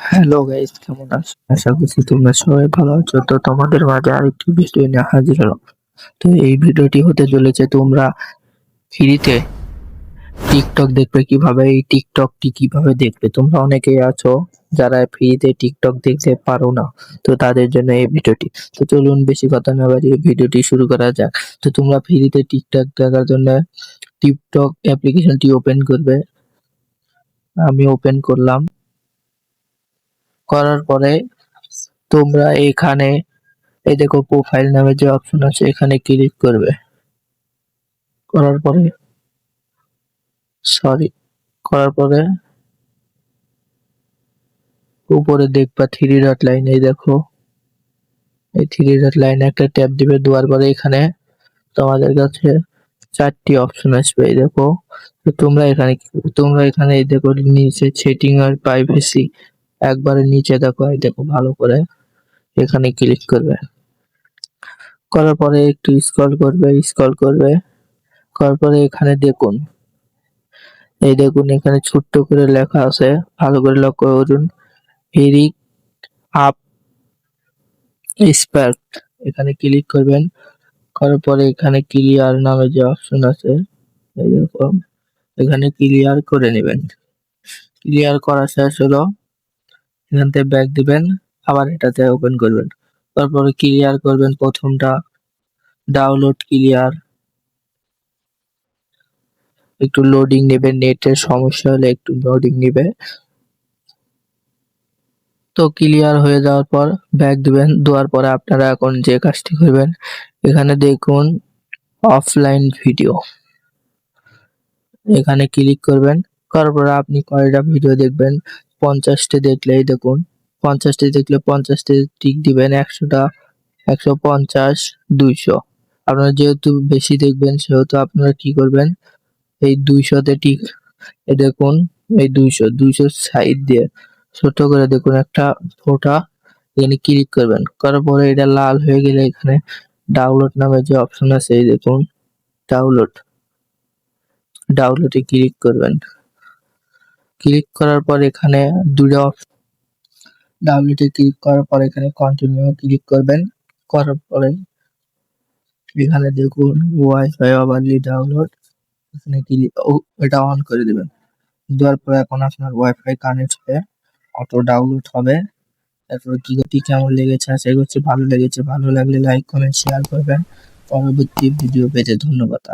Hello guys কেমন আছো? আশা করছি তোমরা সবাই ভালো আছো। তো তোমাদের মাঝে আরেকটি ভিডিও নিয়ে হাজির হলাম। তো এই ভিডিওটি হতে চলেছে তোমরা ফ্রিতে টিকটক দেখবে কীভাবে, এই টিকটকটি কীভাবে দেখবে। তোমরা অনেকেই আছো যারা ফ্রিতে টিকটক দেখতে পারো না, তো তাদের জন্য এই ভিডিওটি তো চলুন বেশি কথা না বাড়িয়ে ভিডিওটি শুরু করা যাক। তো তোমরা ফ্রিতে টিকটক দেখার জন্য টিকটক অ্যাপ্লিকেশনটি ওপেন করবে। আমি ওপেন করলাম। করার পরে তোমরা এখানে, এই দেখো প্রোফাইল নামে যে অপশন আছে, এখানে ক্লিক করবে। করার পরে সরি করার পরে উপরে দেখবা থ্রি ডট লাইন এই দেখো। এই থ্রি ডট লাইনে একটা ট্যাপ দিবে, দেওয়ার পরে এখানে তোমাদের কাছে চারটি অপশন আসবে, এই দেখো। তোমরা এখানে তোমরা এখানে, এই দেখো, নিচে সেটিং আর প্রাইভেসি একবারে নিচে দেখো, এই দেখো ভালো করে এখানে ক্লিক করবে। করার পরে একটু স্ক্রল করবে স্ক্রল করবে, করার পরে এখানে দেখুন, এই দেখুন এখানে ছোট্ট করে লেখা আছে, ভালো করে লক্ষ্য করুন এরিক আপ স্পার্ক এখানে ক্লিক করবেন, করার পরে এখানে ক্লিয়ার নামে যে অপশন আছে দেখুন এখানে ক্লিয়ার করে নেবেন। ক্লিয়ার করা শেষ হলো। এখান থেকে ব্যাক দিবেন, আবার এটাতে ওপেন করবেন। তারপরে ক্লিয়ার করবেন প্রথমটা ডাউনলোড ক্লিয়ার একটু লোডিং নেবে নেটের সমস্যা হলে একটু লোডিং নেবে। তো ক্লিয়ার হয়ে যাওয়ার পর ব্যাক দিবেন, দেওয়ার পরে আপনারা এখন যে কাজটি করবেন, এখানে দেখুন অফলাইন ভিডিও এখানে ক্লিক করবেন, করার পরে আপনি কয়টা ভিডিও দেখবেন পঞ্চাশটি দেখলেই দেখুন, পঞ্চাশটি দেখলে পঞ্চাশটি টিক দিবেন, একশোটা, একশো পঞ্চাশ, দুইশো। আপনারা যেহেতু বেশি দেখবেন, সেহেতু আপনারা কি করবেন, এই দুইশোতে টিক দেখুন, এই দুইশো দুইশো সাইড দিয়ে ছোট করে দেখুন, একটা ফোটা এখানে ক্লিক করবেন। করার পরে এটা লাল হয়ে গেলে এখানে ডাউনলোড নামে যে অপশন আছে, এই দেখুন ডাউনলোড ডাউনলোডে ক্লিক করবেন। ক্লিক করার পর এখানে দুটো ডাউনলোডে ক্লিক করার পর এখানে কন্টিনিউ ক্লিক করবেন। করার পরে এখানে দেখুন ওয়াইফাই ওভারলি ডাউনলোড এখানে ক্লিক এটা অন করে দিবেন। দেওয়ার পরে এখন আপনার ওয়াইফাই কানেক্ট হয়ে অটো ডাউনলোড হবে। তারপরে কি কেমন লেগেছে আশা করছি ভালো লেগেছে। ভালো লাগলে লাইক কমেন্ট শেয়ার করবেন। পরবর্তী ভিডিও পেতে ধন্যবাদ।